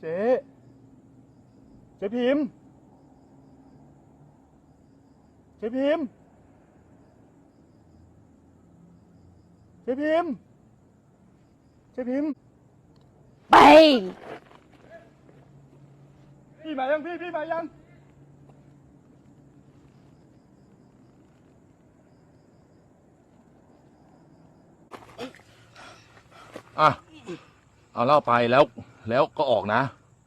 เจ๊เจ๊พิมพ์เจ๊พิมพ์เจ๊พิมพ์เจ๊พิมพ์ไป พี่มายังพี่พี่มายัง อะ เอาเล่าไปแล้ว แล้วก็ออกนะ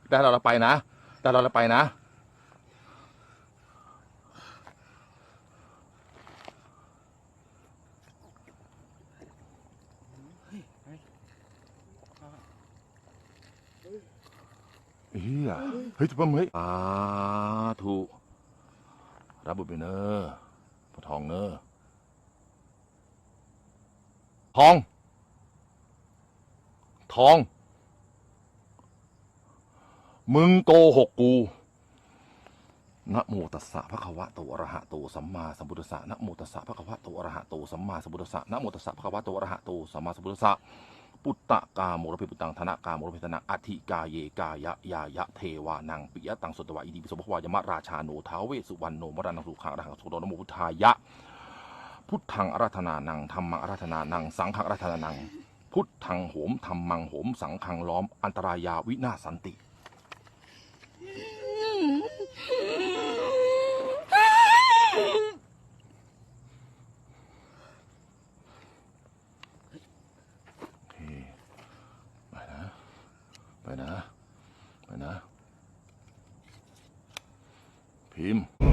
ได้เราเราไปนะ ได้เราเราไปนะ เฮียเฮ้ยจุ๊บเฮ้ยอาถูกรับบุญไปเนอะปะทองเนอะทอง ทอง มึงโกหกกูนะโมตัสสะภะคะวะโตอรหะโตสัมมาสัมพุทธัสสะนะโมตัสสะภะคะวะโตอรหะโตสัมมาสัมพุทธัสสะนะโมตัสสะภะคะวะโตอรหะโตสัมมาสัมพุทธัสสะปุตตะกาโมรภิปุตังธนะกาโมรภิตนังอธิกาเยกายะยายะเทวานังปิยะตังสุตวะอิติปิโสภควายมะราชาโนท้าวเวสุวรรณโนมรณังสุขังรหังสุโตนโมพุทธายะ พุทธังอาราธนานังธรรมังอาราธนานังสังฆังอาราธนานัง พุทธังโหมธรรมังโหมสังฆังล้อมอันตรายาวินาสันติ โอเค ไปนะ ไปนะ ไปนะ พิมพ์